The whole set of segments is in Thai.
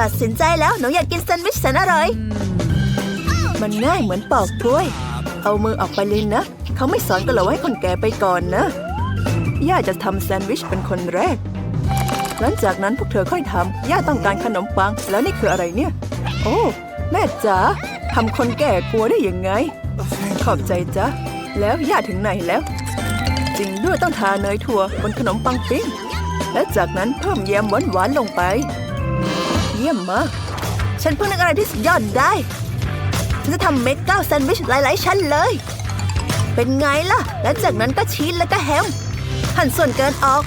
ตัดสินใจแล้วหนูอยากกินแซนด์วิชแสนอร่อย มันง่ายเหมือนปอกกล้วย เอามือออกไปเลยนะ เขาไม่สอนกันเหรอว่าให้คนแก่ไปก่อนนะ ย่าจะทำแซนด์วิชเป็นคนแรก หลังจากนั้นพวกเธอค่อยทำย่าต้องการขนมปัง แล้วนี่คืออะไรเนี่ย โอ้ แม่จ๋าทำคนแก่กลัวได้ยังไง ขอบใจจ้ะแล้วย่าถึงไหนแล้ว จริงด้วยต้องทาเนยถั่วบนขนมปังปิ้งและจากนั้นเพิ่มแยมหวานๆลงไปเยี่ยมมาก ฉันเพิ่งนึกอะไรที่สุดยอดได้ ฉันจะทำเมกก้าแซนด์วิชหลายๆ ชั้นเลย เป็นไงล่ะ และจากนั้นก็ชีสแล้วก็แฮม หั่นส่วนเกินออก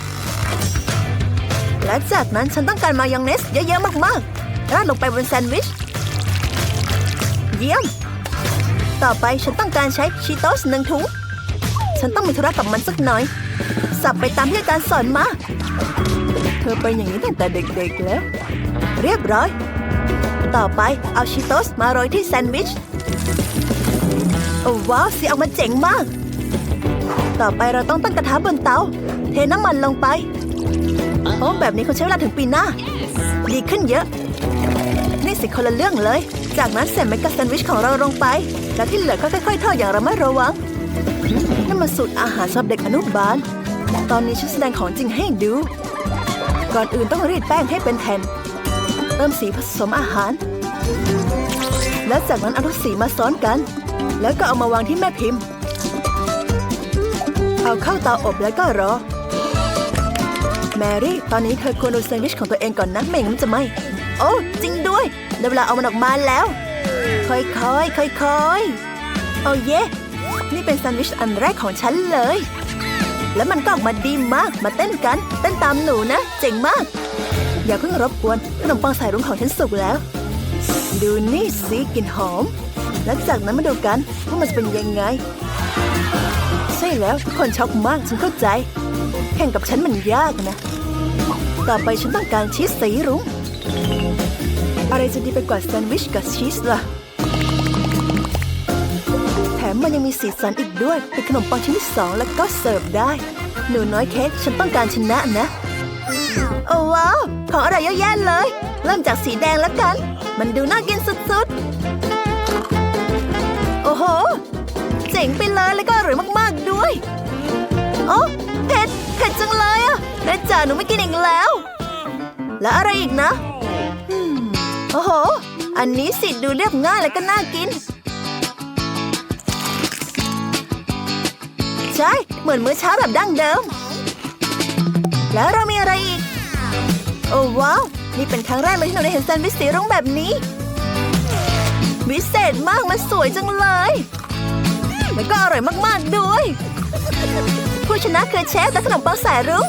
และจากนั้นฉันต้องการมายองเนสเยอะๆมากๆ ราดลงไปบนแซนด์วิช เยี่ยม ต่อไปฉันต้องการใช้ชีโตสหนึ่งถุง ฉันต้องมีธุระกับมันสักหน่อย สับไปตามที่อาจารย์สอนมา เธอเป็นอย่างนี้ตั้งแต่เด็กๆแล้ว เรียบร้อย ต่อไปเอาชีโตสมาโรยที่แซนด์วิช ว้าวสีออกมาเจ๋งมาก ต่อไปเราต้องตั้งกระทะบนเตา เทน้ำมันลงไปโอ้แบบนี้คงใช้เวลาถึงปีหน้า ดีขึ้นเยอะ นี่สิคนละเรื่องเลย จากนั้นใส่เมกะแซนด์วิชของเราลงไป แล้วที่เหลือก็ค่อยๆทอดอย่างระมัดระวังนั่นมันสูตรอาหารสำหรับเด็กอนุบาล ตอนนี้ฉันแสดงของจริงให้ดู ก่อนอื่นต้องรีดแป้งให้เป็นแผ่น เติมสีผสมอาหาร และจากนั้นเอาทุกสีมาซ้อนกัน แล้วก็เอามาวางที่แม่พิมพ์ เอาเข้าเตาอบแล้วก็รอ แมรี่ ตอนนี้เธอควรดูแซนด์วิชของตัวเองก่อนนะไม่งั้นมันจะไหมโอ้จริงด้วยได้เวลาเอามันออกมาแล้ว ค่อยๆค่อยๆโอ้เย่นี่เป็นแซนด์วิชอันแรกของฉันเลย แล้วมันก็ออกมาดีมากมาเต้นกัน เต้นตามหนูนะ เจ๋งมาก อย่าเพิ่งรบกวนขนมปังสายรุ้งของฉันสุกแล้ว ดูนี่สิกลิ่นหอมและจากนั้นมาดูกันว่ามันจะเป็นยังไง ใช่แล้วทุกคนช็อกมากฉันเข้าใจ แข่งกับฉันมันยากนะ ต่อไปฉันต้องการชีสสีรุ้งอะไรจะดีไปกว่าแซนด์วิชกับชีสล่ะ แถมมันยังมีสีสันอีกด้วย เป็นขนมปังชิ้นที่สองแล้วก็เสิร์ฟได้ หนูน้อยเค้กฉันต้องการชนะนะ โอ้ว้าวของอร่อยเยอะแยะเลย เริ่มจากสีแดงแล้วกัน มันดูน่ากินสุดๆ โอ้โห เจ๋งไปเลยแล้วก็อร่อยมากๆด้วย โอ้เผ็ดเผ็ดจังเลยอะแม่จ๋าหนูไม่กินอีกแล้ว แล้วอะไรอีกนะอืมโอ้โห อันนี้สิดูเรียบง่ายแล้วก็น่ากิน ใช่ เหมือนมื้อเช้าแบบดั้งเดิม แล้วเรามีอะไรอีก โอ้ว้าว นี่เป็นครั้งแรกเลยที่หนูได้เห็นแซนด์วิชสีรุ้งแบบนี้ วิเศษมากมันสวยจังเลย แล้วก็อร่อยมากๆด้วย ผู้ชนะคือเชฟและขนมปังสายรุ้ง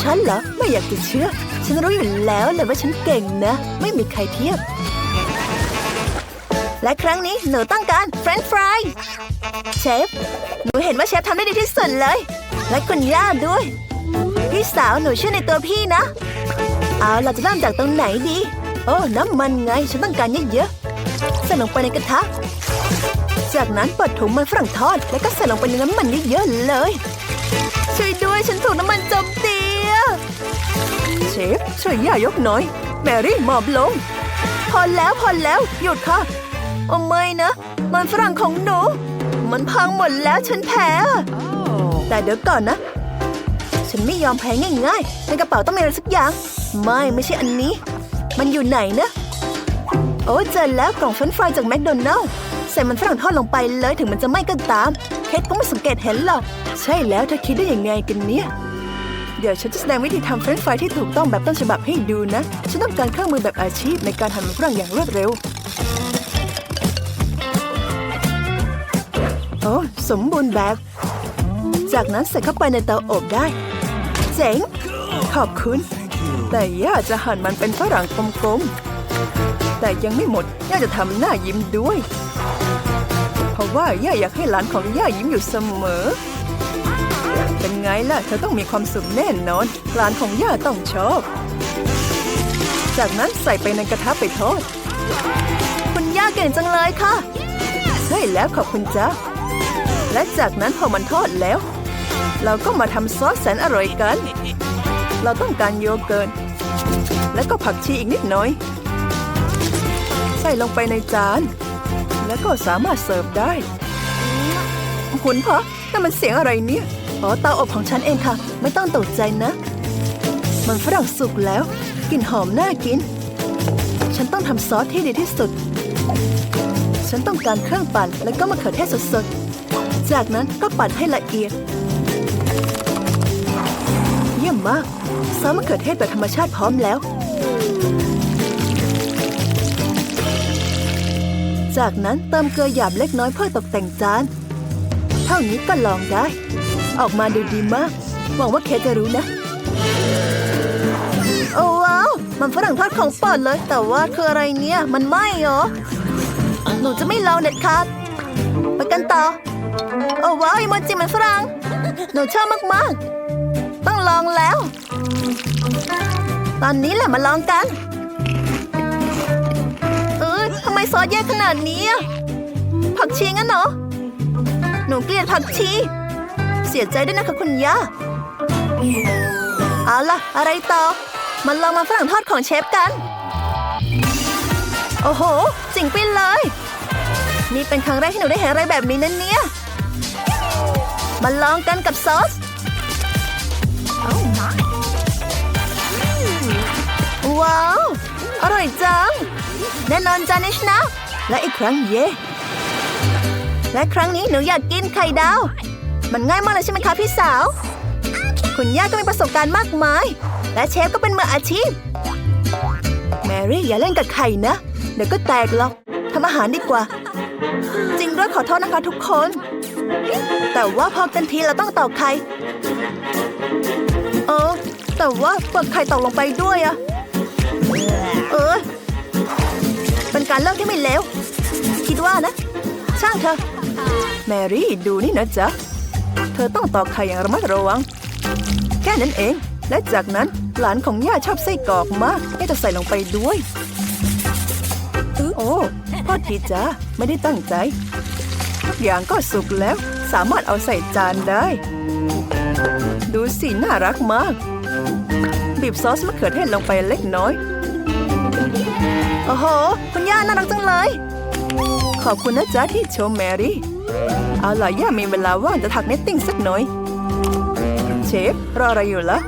ฉันเหรอ ไม่อยากจะเชื่อ ฉันรู้อยู่แล้วเลยว่าฉันเก่งนะ ไม่มีใครเทียบ และครั้งนี้หนูต้องการเฟรนช์ฟรายเชฟ หนูเห็นว่าเชฟทำได้ดีที่สุดเลย และคุณย่าด้วย พี่สาวหนูเชื่อในตัวพี่นะ เอาเราจะเริ่มจากตรงไหนดี โอ้น้ำมันไงฉันต้องการเยอะๆใส่ลงไปในกระทะ จากนั้นเปิดถุงมันฝรั่งทอด แล้วก็ใส่ลงไปในน้ำมันเยอะๆเลย ช่วยด้วยฉันถูกน้ำมันโจมตีอะเชฟช่วยย่ายกหน่อย แมรี่หมอบลง พอแล้วพอแล้วหยุดค่ะโอ้ไม่นะ มันฝรั่งของหนู มันพังหมดแล้วฉันแพ้อะแต่เดี๋ยวก่อนนะ ฉันไม่ยอมแพ้ง่ายๆในกระเป๋าต้องมีอะไรสักอย่าง ไม่ไม่ใช่อันนี้ มันอยู่ไหนนะ โอ้เจอแล้วกล่องเฟรนช์ฟรายจากแมคโดนัลล์ใส่มันฝรั่งทอดลงไปเลยถึงมันจะไหม้ก็ตาม เคทก็ไม่สังเกตเห็นหรอก ใช่แล้วเธอคิดได้ยังไงกันเนี่ยเดี๋ยวฉันจะแสดงวิธีทำเฟรนช์ฟรายที่ถูกต้องแบบต้นฉบับให้ดูนะ ฉันต้องการเครื่องมือแบบอาชีพในการหั่นมันฝรั่งอย่างรวดเร็ว โอ้สมบูรณ์แบบ จากนั้นใส่เข้าไปในเตาอบได้ เจ๋ง ขอบคุณ แต่ย่าจะหั่นมันเป็นฝรั่งกลมๆ แต่ยังไม่หมด ย่าจะทำหน้ายิ้มด้วย เพราะว่าย่าอยากให้หลานของย่ายิ้มอยู่เสมอ เป็นไงล่ะ เธอต้องมีความสุขแน่นอน หลานของย่าต้องชอบ จากนั้นใส่ไปในกระทะไปทอด คุณย่าเก่งจังเลยค่ะ ใช่แล้วขอบคุณจ้าและจากนั้นพอมันทอดแล้ว เราก็มาทำซอสแสนอร่อยกัน เราต้องการโยเกิร์ต แล้วก็ผักชีอีกนิดหน่อย ใส่ลงไปในจาน แล้วก็สามารถเสิร์ฟได้ คุณพะนั่นมันเสียงอะไรเนี่ยอ๋อเตาอบของฉันเองค่ะ ไม่ต้องตกใจนะ มันฝรั่งสุกแล้ว กลิ่นหอมน่ากิน ฉันต้องทำซอสที่ดีที่สุด ฉันต้องการเครื่องปั่นแล้วก็มะเขือเทศสดๆ จากนั้นก็ปั่นให้ละเอียด มาก ซอสมะเขือเทศแบบธรรมชาติพร้อมแล้ว จากนั้นเติมเกลือหยาบเล็กน้อยเพื่อตกแต่งจาน เท่านี้ก็ลองได้ ออกมาดูดีมาก หวังว่าเคจะรู้นะ โอ้ว้าว มันฝรั่งทอดของปอดเลย แต่ว่าคืออะไรเนี่ย มันไหม้เหรอ หนูจะไม่ลองเด็ดขาดไปกันต่อ โอ้ว้าวอีโมจิมันฝรั่งหนูชอบมากๆ ลองแล้ว ตอนนี้แหละมาลองกัน เออทำไมซอสแย่ขนาดนี้อะผักชีงั้นเหรอ หนูเกลียดผักชี เสียใจด้วยนะคะคุณย่า เอาล่ะ อะไรต่อ มันลองมาฝรั่งทอดของเชฟกัน โอ้โหเจิงไปเลย นี่เป็นครั้งแรกที่หนูได้เห็นอะไรแบบนี้นั่นเนี่ย มาลองกันกับซอส ว้าว อร่อยจัง แน่นอนจานิชนะ และอีกครั้งเย่และครั้งนี้หนูอยากกินไข่ดาว มันง่ายมากเลยใช่ไหมคะพี่สาว คุณย่าก็มีประสบการณ์มากมาย และเชฟก็เป็นมืออาชีพ แมรี่อย่าเล่นกับไข่นะ เดี๋ยวก็แตกหรอกทำอาหารดีกว่า จริงด้วยขอโทษนะคะทุกคน แต่ว่าพอกันทีเราต้องตอกไข่ เออ แต่ว่าเปลือกไข่ตกลงไปด้วยอะ เออ เป็นการเลิกที่ไม่เลวคิดว่านะ ช่างเธอ แมรี่ดูนี่นะจ๊ะ เธอต้องตอกไข่อย่างระมัดระวัง แค่นั้นเอง และจากนั้นหลานของย่าชอบไส้กรอกมากให้จะใส่ลงไปด้วย โอ้พ่อทีจ้าไม่ได้ตั้งใจทุกอย่างก็สุกแล้ว สามารถเอาใส่จานได้ ดูสิน่ารักมาก บีบซอสมะเขือเทศลงไปเล็กน้อย โอ้โห คุณย่าน่ารักจังเลย ขอบคุณนะจ๊ะที่ชมแมรี่ เอาล่ะย่ามีเวลาว่างจะถักเนตติ้งสักหน่อย เชฟ รออะไรอยู่ล่ะ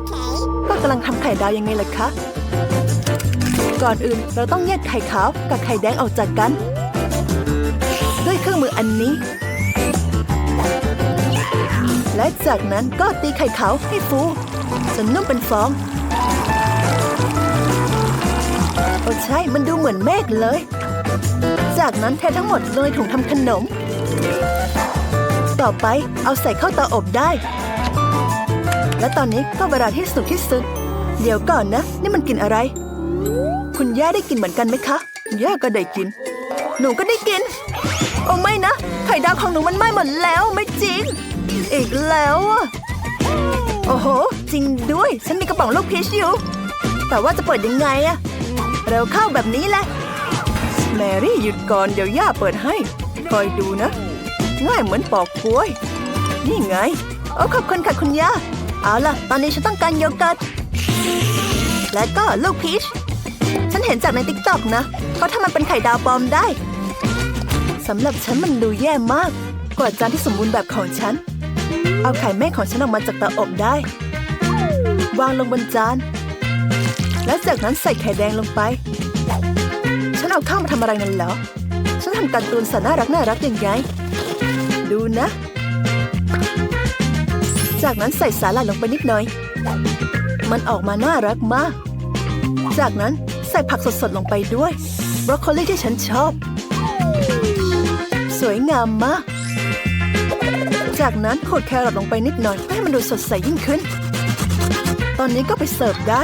ก็กำลังทำไข่ดาวยังไงล่ะคะ ก่อนอื่นเราต้องแยกไข่ขาวกับไข่แดงออกจากกัน ด้วยเครื่องมืออันนี้ และจากนั้นก็ตีไข่ขาวให้ฟูจนนุ่มเป็นฟอง โอ้ใช่ มันดูเหมือนเมฆเลย จากนั้นเททั้งหมดลงในถุงทำขนม ต่อไปเอาใส่เข้าเตาอบได้ และตอนนี้ก็เวลาที่สุกที่สุด เดี๋ยวก่อนนะ นี่มันกินอะไร คุณย่าได้กินเหมือนกันไหมคะ ย่าก็ได้กิน หนูก็ได้กิน โอ้ไม่นะ ไข่ดาวของหนูมันไหม้หมดแล้วไม่จริง อีกแล้วอะโอ้โห จริงด้วย ฉันมีกระป๋องลูกพีชอยู่ แต่ว่าจะเปิดยังไงอะ เร็วเข้าแบบนี้แหละ แมรี่หยุดก่อนเดี๋ยวย่าเปิดให้ คอยดูนะ ง่ายเหมือนปอกกล้วย นี่ไง โอ้ขอบคุณค่ะคุณย่า เอาล่ะ ตอนนี้ฉันต้องการโยเกิร์ต และก็ลูกพีช ฉันเห็นจากในติ๊กต็อกนะเขาทำมันเป็นไข่ดาวปลอมได้ สำหรับฉันมันดูแย่มาก กว่าจานที่สมบูรณ์แบบของฉัน เอาไข่แม่ของฉันออกมาจากเตาอบได้ วางลงบนจาน และจากนั้นใส่ไข่แดงลงไป ฉันเอาข้าวมาทำอะไรนั่นเหรอ ฉันทำการ์ตูนสัตว์น่ารักน่ารักยังไง ดูนะ จากนั้นใส่สาหร่ายลงไปนิดหน่อย มันออกมาน่ารักมาก จากนั้นใส่ผักสดๆลงไปด้วย บรอกโคลีที่ฉันชอบ สวยงามมาก จากนั้นขูดแครอทลงไปนิดหน่อยเพื่อให้มันดูสดใสยิ่งขึ้น ตอนนี้ก็ไปเสิร์ฟได้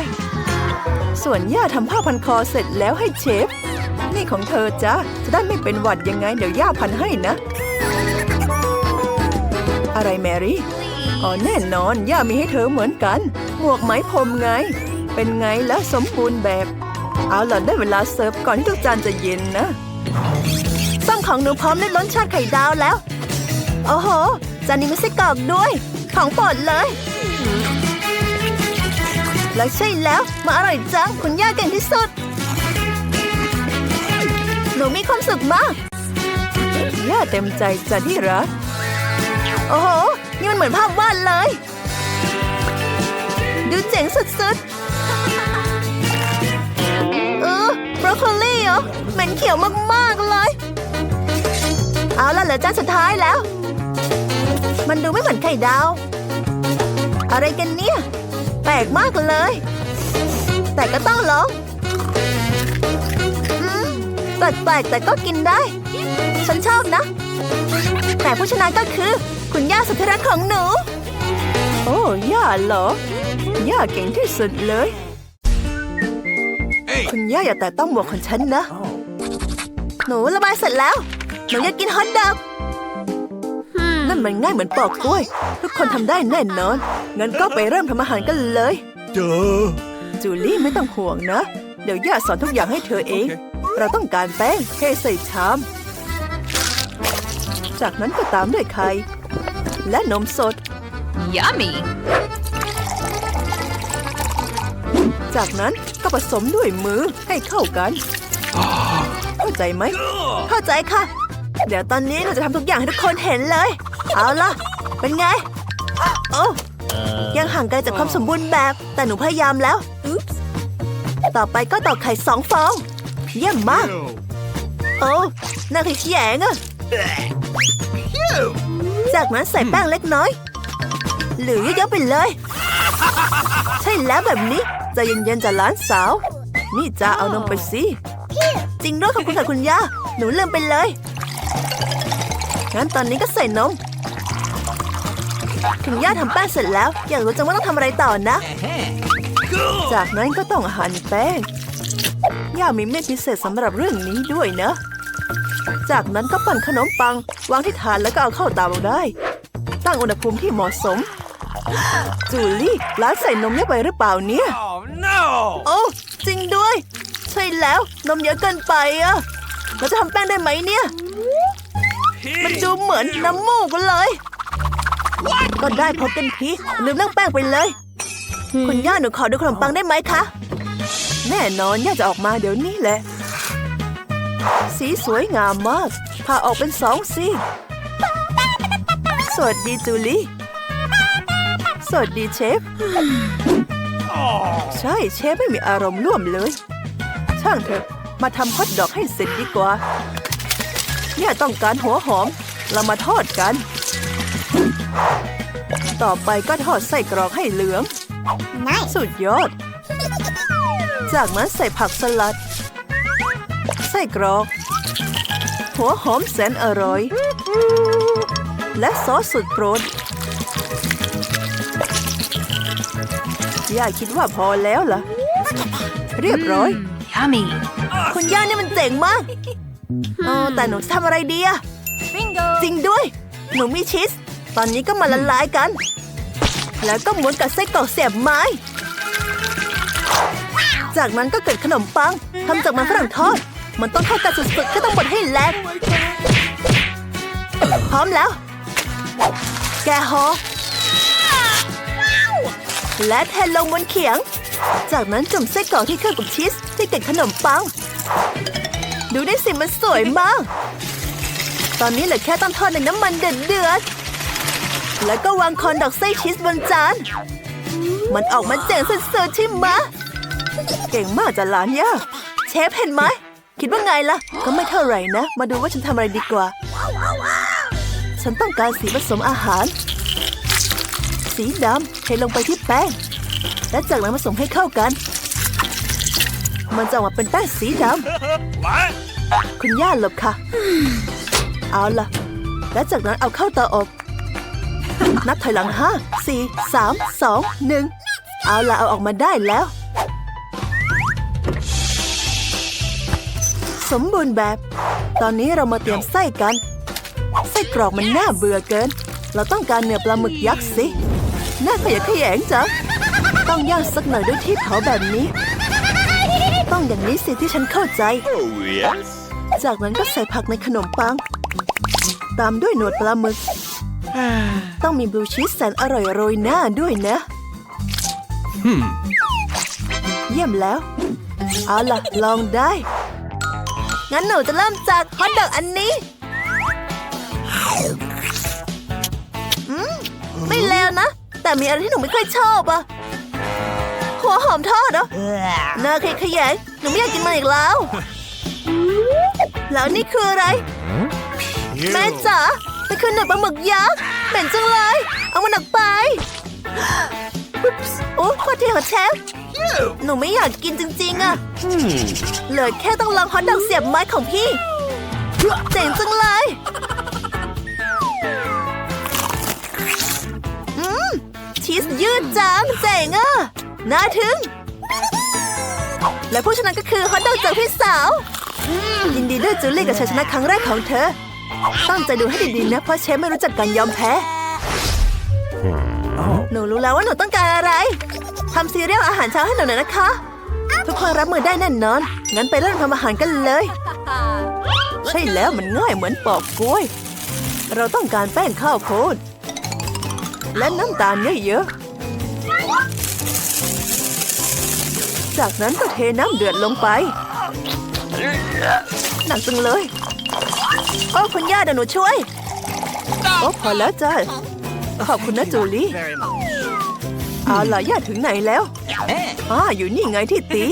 ส่วนย่าทำผ้าพันคอเสร็จแล้วให้เชฟ นี่ของเธอจ้าจะได้ไม่เป็นหวัดยังไงเดี๋ยวย่าพันให้นะ อะไรแมรี่อ๋อแน่นอนย่ามีให้เธอเหมือนกัน หมวกไหมพรมไง เป็นไงแล้วสมบูรณ์แบบ เอาล่ะได้เวลาเสิร์ฟก่อนที่ทุกจานจะเย็นนะส้มของหนูพร้อมได้ล้นชาติไข่ดาวแล้ว โอ้โหจานนี้มีไส้กรอกด้วย ของโปรดเลย แล้วใช่แล้วมาอร่อยจังคุณย่าเก่งที่สุด หนูมีความสุขมาก ย่าเต็มใจจ้ะที่รัก โอ้โห นี่มันเหมือนภาพวาดเลย ดูเจ๋งสุดๆ เออบรอกโคลีเหรอเหม็นเขียวมากๆเลย เอาละเหลือจานสุดท้ายแล้ว มันดูไม่เหมือนไข่ดาว อะไรกันเนี่ย กมากเลย แต่ก็ต้องลองอืมแปลกๆแต่ก็กินได้ ฉันชอบนะ แต่ผู้ชนะก็คือ คุณย่าสุดที่รักของหนู โอ้ย่าเหรอย่าเก่งที่สุดเลย Hey! คุณย่าอย่าแต่ต้องหมวกของฉันนะ หนูระบายเสร็จแล้ว หนูอยากกินฮอทดอก นั่นมันง่ายเหมือนปอกกล้วย ทุกคนทำได้แน่นอน งั้นก็ไปเริ่มทำอาหารกันเลย Duh! จูลี่ไม่ต้องห่วงนะ เดี๋ยวย่าสอนทุกอย่างให้เธอเอง เราต้องการแป้งเทใส่ชาม จากนั้นก็ตามด้วยไข่ และนมสด Yummy. จากนั้นก็ผสมด้วยมือให้เข้ากัน เข้าใจไหม เข้าใจค่ะ เดี๋ยวตอนนี้เราจะทำทุกอย่างให้ทุกคนเห็นเลย เอาล่ะ เป็นไง โอ้ยังห่างไกลจากความสมบูรณ์แบบ แต่หนูพยายามแล้ว ต่อไปก็ตอกไข่สองฟอง เยี่ยมมาก โอ้น่าขยงอะจากนั้นใส่แป้งเล็กน้อย หรือเยอะๆไปเลย ใช่แล้วแบบนี้ใจะเย็นๆจะล้านสาว นี่จะเอานมไปสิ จริงด้วยขอบคุณค่ะคุณย่า หนูลืมไปเลย งั้นตอนนี้ก็ใส่นม คุณย่าทำแป้งเสร็จแล้ว อยากรู้จังว่าต้องทำอะไรต่อนะ จากนั้นก็ต้องหั่นแป้ง ย่ามีเม็ดพิเศษสำหรับเรื่องนี้ด้วยนะ จากนั้นก็ปั่นขนมปัง วางที่ฐานแล้วก็เอาเข้าเตาได้ ตั้งอุณหภูมิที่เหมาะสม จูลี่ร้านใส่นมเยอะไปหรือเปล่าเนี่ย Oh no! โอ้จริงด้วย ใช่แล้วนมเยอะเกินไปอะเราจะทำแป้งได้ไหมเนี่ย มันดูเหมือนน้ำมูกเลย ก็ได้พอเป็นทีลืมเรื่องแป้งไปเลย คุณย่าหนูขอดูขนมปังได้ไหมคะ แน่นอนย่าจะออกมาเดี๋ยวนี้แหละ สีสวยงามมากผ่าออกเป็นสองสีสวัสดีจูลี่สวัสดีเชฟ Oh! ใช่เชฟไม่มีอารมณ์ร่วมเลย ช่างเถอะ มาทำฮอทดอกให้เสร็จดีกว่า เนี่ยต้องการหัวหอม เรามาทอดกัน ต่อไปก็ทอดไส้กรอกให้เหลือง สุดยอด จากนั้นใส่ผักสลัดไส้กรอก หัวหอมแสนอร่อย และซอสสุดโปรดย่าคิดว่าพอแล้วล่ะ เรียบร้อย Yummy. คุณย่านี่มันเจ๋งมากเออแต่หนูจะทำอะไรดีอะ Bingo. จริงด้วย หนูมีชีส ตอนนี้ก็มาละลายกัน แล้วก็ม้วนกับไส้กรอกเสียบไม้ จากนั้นก็เกิดขนมปังทำจากมันฝรั่งทอด มันต้องเข้ากันสุดๆแค่ต้องบดให้แหลกพร้อมแล้ว แกะห่อและแทนลงบนเขียง จากนั้นจุ่มไส้กรอกที่เคลือบกับชีสที่เกล็ดขนมปัง ดูได้สิมันสวยมาก ตอนนี้เหลือแค่ต้องทอดในน้ำมันเดือดๆ แล้วก็วางคอนดอกไส้ชีสบนจาน มันออกมาเจ๋งสุดๆใช่ไหมะเก่งมากจ้ะหลานย่าเชฟเห็นไหม คิดว่าไงล่ะ ก็ไม่เท่าไหร่นะ มาดูว่าฉันทำอะไรดีกว่า ฉันต้องการสีผสมอาหาร สีดำเทลงไปที่แป้ง และจากนั้นผสมให้เข้ากัน มันจะออกมาเป็นแป้งสีดำ What? คุณย่าหลบค่ะ เอาล่ะ และจากนั้นเอาเข้าเตาอบ นับถอยหลังห้าสี่สามสองหนึ่งเอาล่ะเอาออกมาได้แล้ว สมบูรณ์แบบ ตอนนี้เรามาเตรียมไส้กัน ไส้กรอกมันน่าเบื่อเกิน เราต้องการเนื้อปลาหมึกยักษ์สิน่าขยะแขยงจังต้องย่างสักหน่อยด้วยที่เผาแบบนี้ ต้องอย่างนี้สิที่ฉันเข้าใจ Oh yes? จากนั้นก็ใส่ผักในขนมปัง ตามด้วยหนวดปลาหมึก ต้องมีบลูชีสแสนอร่อยโรยหน้าด้วยนะ Hmm. เยี่ยมแล้ว เอาล่ะ ลองได้ งั้นหนูจะเริ่มจากฮอทดอกอันนี้อืมไม่เลวนะ แต่มีอะไรที่หนูไม่ค่อยชอบอะหัวหอมทอดเหรอน่าขยงหนูไม่อยากกินมันอีกแล้ว แล้วนี่คืออะไร แม่จ๋า มันคือหนังปลาหมึกยักษ์เหม็นจังเลย เอามันออกไปโอ้ขอโทษเชฟหนูไม่อยากกินจริง ๆอะเหลือแค่ต้องลองฮอตดอกเสียบไม้ของพี่เจ๋งจังเลยอืมชีสยืดจังเจ๋งอะน่าทึ่งและผู้ชนะก็คือฮอตดอกจากพี่สาวยินดีด้วยจูเลี่กับชัยชนะครั้งแรกของเธอ ตั้งใจดูให้ดีๆนะเพราะเชฟไม่รู้จักการยอมแพ้หนูรู้แล้วว่าหนูต้องการอะไรทำซีเรียลอาหารเช้าให้หนูหน่อยนะคะ ทุกคนรับมือได้แน่นอน งั้นไปเริ่มทำอาหารกันเลย ใช่แล้วมันง่ายเหมือนปอกกล้วย เราต้องการแป้งข้าวโพด และน้ำตาลเยอะๆจากนั้นก็เทน้ำเดือดลงไป หนักจังเลย โอ้คุณย่าเดี๋ยวหนูช่วย โอ้พอแล้วจ้าขอบคุณนะจูลี่ Very much. เอาล่ะย่าถึงไหนแล้วอ่าอยู่นี่ไงที่ตี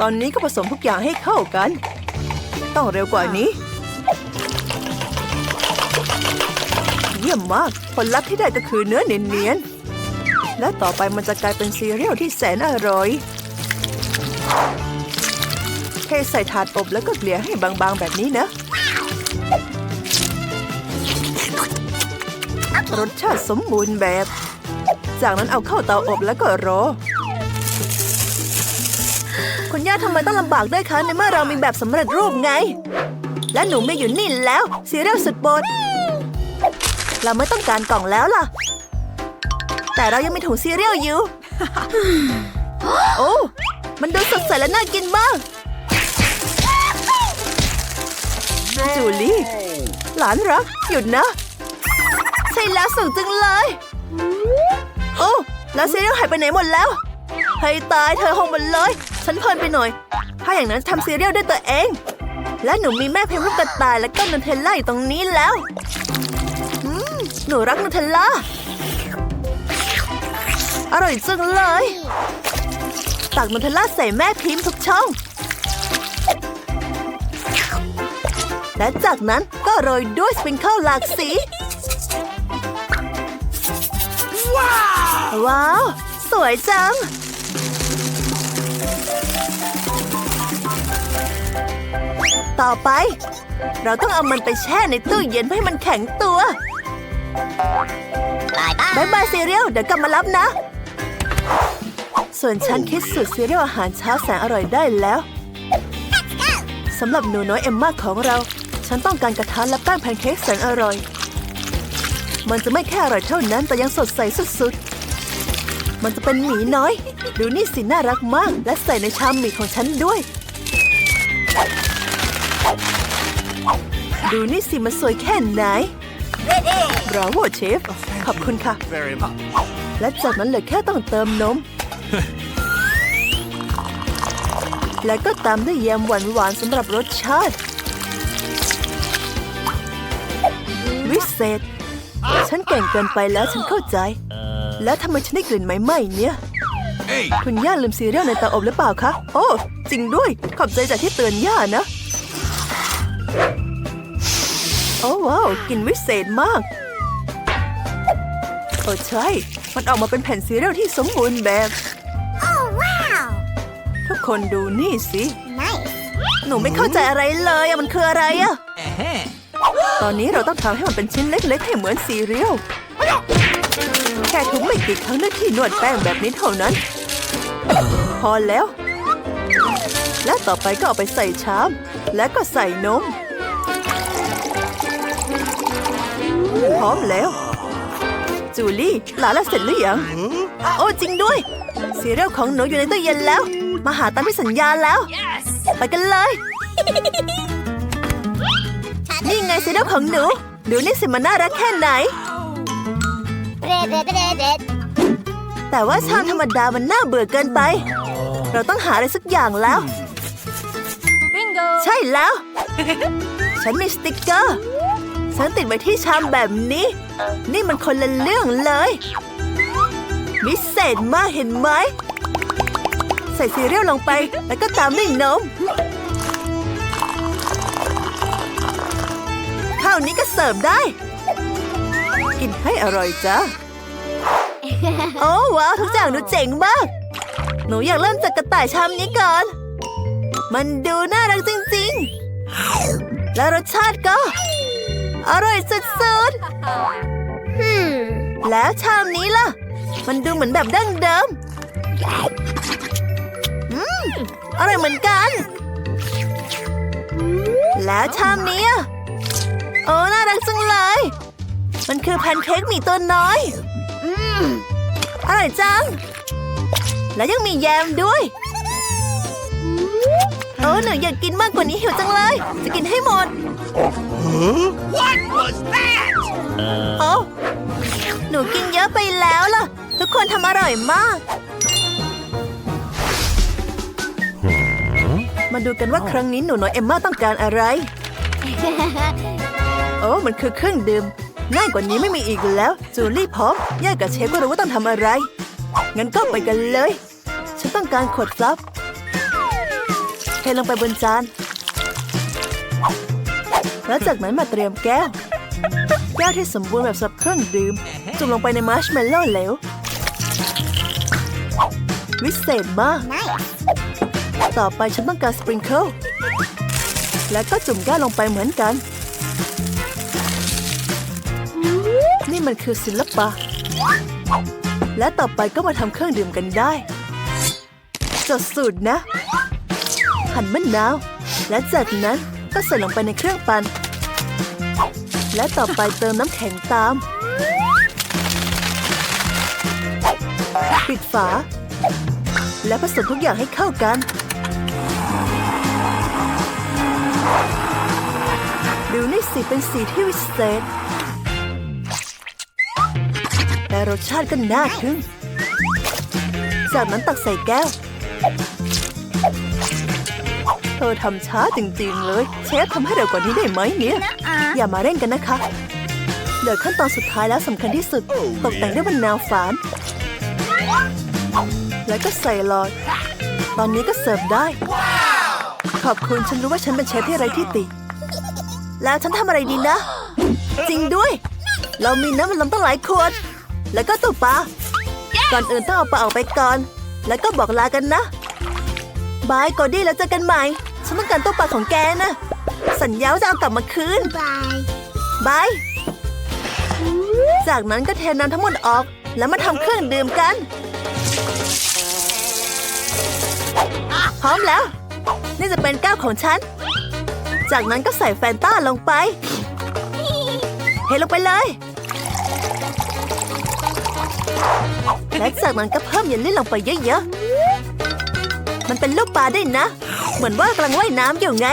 ตอนนี้ก็ผสมทุกอย่างให้เข้ากัน ต้องเร็วกว่านี้ เยี่ยมมากผลลัพธ์ที่ได้ก็คือเนื้อเนียนๆและต่อไปมันจะกลายเป็นซีเรียลที่แสนอร่อยเทใส่ถาดอบแล้วก็เกลี่ยให้บางๆแบบนี้นะ รสชาติสมบูรณ์แบบ จากนั้นเอาเข้าเตาอบแล้วก็รอ คุณย่าทำไมต้องลำบากด้วยคะในเมื่อเรามีแบบสำเร็จรูปไง และหนูไม่อยู่นี่แล้วซีเรียลสุดโปรดเราไม่ต้องการกล่องแล้วล่ะ แต่เรายังมีถุงซีเรียลอยู่ โอ้มันดูสดใสและน่ากินมากจูลี่ หลานรักหยุดนะ ช่แล้วสุกจังเลยโอ้แล้วซีเรียลหายไปไหนหมดแล้วให้ตายเธอหงหมดเลย ฉันเพลินไปหน่อย ถ้าอย่างนั้นทำซีเรียลด้วยตัวเอง และหนูมีแม่พิมพ์รูปกระต่ายและก็นันเทลล่าอยู่ตรงนี้แล้วหนูรักนันเทลล่าอร่อยจังเลยตักนันเทลล่าใส่แม่พิมพ์ทุกช่องและจากนั้นก็โรยด้วยสปริงเกิลหลากสี ว้าว สวยจัง ต่อไป เราต้องเอามันไปแช่ในตู้เย็นเพื่อให้มันแข็งตัวบายบายซีเรียลเดี๋ยวกลับมารับนะ ส่วนฉันคิดสูตรซีเรียลอาหารเช้าแสนอร่อยได้แล้วสำหรับหนูน้อยเอมมาของเรา ฉันต้องการกระทะและแป้งแพนเค้กแสนอร่อย มันจะไม่แค่อร่อยเท่านั้นแต่ยังสดใสสุดๆ มันจะเป็นหมีน้อย ดูนี่สิน่ารักมาก และใส่ในชามหมี่ของฉันด้วย ดูนี่สิมันสวยแค่ไหนบราโวเชฟ ขอบคุณค่ะ Very much. และจากนั้นเหลือแค่ต้องเติมนม และก็ตามด้วยแยมหวานๆสำหรับรสชาติ วิเศษ ฉันเก่งเกินไปแล้วฉันเข้าใจ แล้วทำไมฉันได้กลิ่นไหม้ๆเนี่ย Hey. คุณย่าลืมซีเรียลในเตาอบหรือเปล่าคะ โอ้ จริงด้วย ขอบใจจากที่เตือนย่านะ โอ้ว้าวกลิ่นวิเศษมาก โอ้ใช่ มันออกมาเป็นแผ่นซีเรียลที่สมบูรณ์แบบ Oh, wow! ทุกคนดูนี่สิ Nice. หนูไม่เข้าใจอะไรเลยอะมันคืออะไรอะ ตอนนี้เราต้องทำให้มันเป็นชิ้นเล็กๆให้เหมือนซีเรียลแค่ทุบไม่กี่ครั้งด้วยที่นวดแป้งแบบนี้เท่านั้น พอแล้ว และต่อไปก็เอาไปใส่ชาม และก็ใส่นม พร้อมแล้ว จูลี่หลาละเสร็จหรือยัง โอ้จริงด้วยซีเรียลของหนูอยู่ในตู้เย็นแล้ว มาหาตามที่สัญญาแล้ว Yes! ไปกันเลย นี่ไงซีเรียลของหนู ดูนี่สิมันน่ารักแค่ไหน Red, red, red, red. แต่ว่าชามธรรมดามันน่าเบื่อเกินไป เราต้องหาอะไรสักอย่างแล้ว Bingo. ใช่แล้ว ฉันมีสติกเกอร์ ฉันติดไว้ที่ชามแบบนี้ นี่มันคนละเรื่องเลยพิเศษมากเห็นไหม ใส่ซีเรียลลงไปแล้วก็ตามด้วยนม ข้าวนี้ก็เสิร์ฟได้ กินให้อร่อยจ้ะโอ้ว้าวทุกอย่างดูเจ๋งมาก หนูอยากเริ่มจากกระต่ายชามนี้ก่อน มันดูน่ารักจริงๆ และรสชาติก็ อร่อยสุดๆแล้วชามนี้ล่ะ มันดูเหมือนแบบดั้งเดิมอืมอร่อยเหมือนกัน แล้วชามนี้อะ โอ้น่ารักจังเลย มันคือแพนเค้กหมีตัวน้อย อืม อร่อยจัง และยังมีแยมด้วย โอ้หนูอยากกินมากกว่านี้หิวจังเลย จะกินให้หมด What was that? โอ้หนูกินเยอะไปแล้วล่ะ ทุกคนทำอร่อยมาก มาดูกันว่าครั้งนี้หนูน้อยเอมม่าต้องการอะไรโอ้มันคือเครื่องดื่มง่ายกว่านี้ไม่มีอีกแล้ว จูลี่พร้อมย่ากับเชฟก็รู้ว่าต้องทำอะไร งั้นก็ไปกันเลย ฉันต้องการขวดฟลับเทลงไปบนจาน แล้วจากนั้นมาเตรียมแก้ว แก้วที่สมบูรณ์แบบสับเครื่องดื่ม จุ่มลงไปในมาร์ชเมลโล่เหลว วิเศษมาก ต่อไปฉันต้องการสปริงเกิล และก็จุ่มแก้วลงไปเหมือนกัน มันคือศิลปะ และต่อไปก็มาทำเครื่องดื่มกันได้ จดสูตรนะ หั่นมะนาว และจากนั้นก็ใส่ลงไปในเครื่องปั่น และต่อไปเติมน้ำแข็งตาม ปิดฝา และผสมทุกอย่างให้เข้ากัน ดูนี่สิเป็นสีที่วิเศษ สชาติก็น่าทึ่งจากนั้นตักใส่แก้ว เธอทำช้าจริงๆเลย เชฟทำให้เร็วกว่านี้ได้ไหมเนี่ย อย่ามาเร่งกันนะคะเหลือขั้นตอนสุดท้ายแล้วสำคัญที่สุด ตกแต่งด้วยมะนาวฝาน แล้วก็ใส่หลอด ตอนนี้ก็เสิร์ฟได้ ขอบคุณฉันรู้ว่าฉันเป็นเชฟที่ไร้ที่ติ แล้วฉันทำอะไรดีนะ จริงด้วย เรามีน้ำมันลมตั้งหลายขวด แล้วก็ตัวปลาก่อนอื่นต้องเอาปลาออกไปก่อน แล้วก็บอกลากันนะบายกอดี้แล้วเจอกันใหม่ ฉันต้องการตัวปลาของแกนะสัญญาว่าจะเอากลับมาคืนบายจากนั้นก็เทน้ำทั้งหมดออก แล้วมาทำเครื่องดื่มกัน พร้อมแล้ว นี่จะเป็นแก้วของฉัน จากนั้นก็ใส่แฟนต้าลงไป เทลงไปเลย และจากนั้นก็เพิ่มเยลลี่ลงไปเยอะๆ มันเป็นลูกปลาได้นะ เหมือนว่ากำลังว่ายน้ำอยู่ไง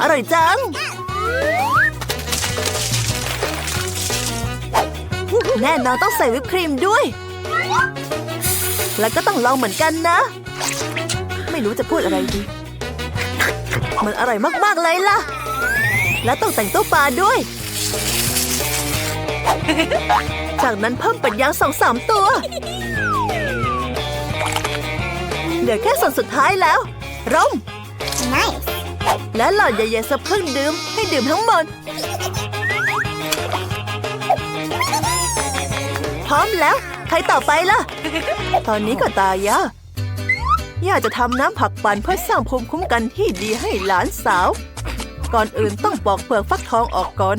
อร่อยจัง แน่นอนต้องใส่วิปครีมด้วย แล้วก็ต้องลองเหมือนกันนะ ไม่รู้จะพูดอะไรดี มันอร่อยมากๆเลยล่ะ และต้องแต่งตัวปลาด้วย จากนั้นเพิ่มเป็ดย่างสองสามตัว เหลือแค่ส่วนสุดท้ายแล้ว ร่มและหลอดใหญ่ๆสับเครื่องดื่มให้ดื่มทั้งหมด พร้อมแล้ว ใครต่อไปล่ะ ตอนนี้ก็ตายะย่าจะทำน้ำผักปั่นเพื่อสร้างภูมิคุ้มกันที่ดีให้หลานสาว ก่อนอื่นต้องปอกเปลือกฟักทองออกก่อน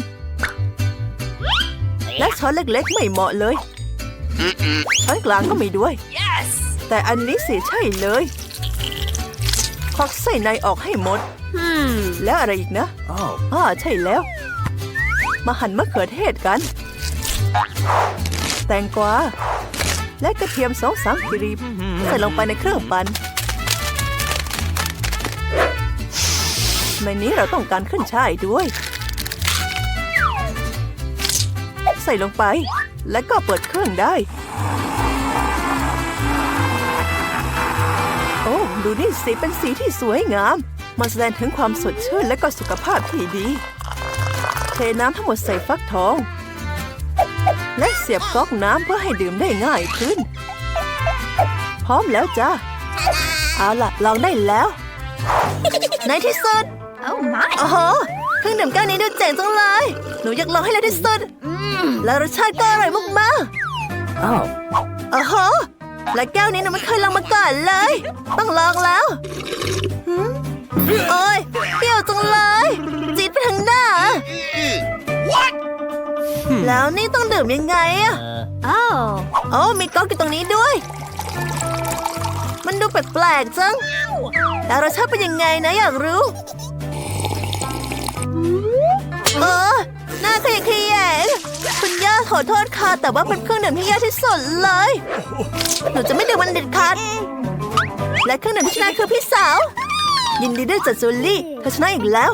และช้อนเล็กๆไม่เหมาะเลย ช้อนกลางก็มีด้วย Yes. แต่อันนี้สิใช่เลยควักไส้ในออกให้หมด Hmm. แล้วอะไรอีกนะ Oh. อ่าใช่แล้ว มาหั่นมะเขือเทศกัน แตงกวา และกระเทียมสองสามกรีบใส่ลงไปในเครื่องปั่นในนี้เราต้องการขึ้นช่ายด้วย ใส่ลงไป และก็เปิดเครื่องได้ โอ้ดูนี่สิเป็นสีที่สวยงาม มันแสดงถึงความสดชื่นและก็สุขภาพที่ดี เทน้ำทั้งหมดใส่ฟักทอง และเสียบก๊อกน้ำเพื่อให้ดื่มได้ง่ายขึ้น พร้อมแล้วจ้าเอาล่ะลองได้แล้ว ในที่สุด Oh my. โอ้โหเครื่องดื่มแก้วนี้ดูเจ๋งจังเลย หนูอยากลองให้เลยที่สุด แล้วรสชาติก็อร่อยมากๆ Oh. โอ้โหและแก้วนี้หนูไม่เคยลองมาก่อนเลย ต้องลองแล้วหืมโอ้ยเปรี้ยวจังเลย จีดไปทั้งหน้า What? แล้วนี่ต้องดื่มยังไงอะ Oh. โอ้มีก๊อกอยู่ตรงนี้ด้วย มันดูแปลกๆจัง แล้วรสชาติเป็นยังไงนะอยากรู้ เออห น้าขยะแขยงคุณย่าขอโทษค่ะ แต่ว่าเป็นเครื่องดื่มที่แย่ที่สุดเลย หนูจะไม่ดื่มมันเด็ดขาด และเครื่องดื่มที่ชนะคือพี่สาว ยินดีด้วยจัดซูลี่เธอชนะอีกแล้ว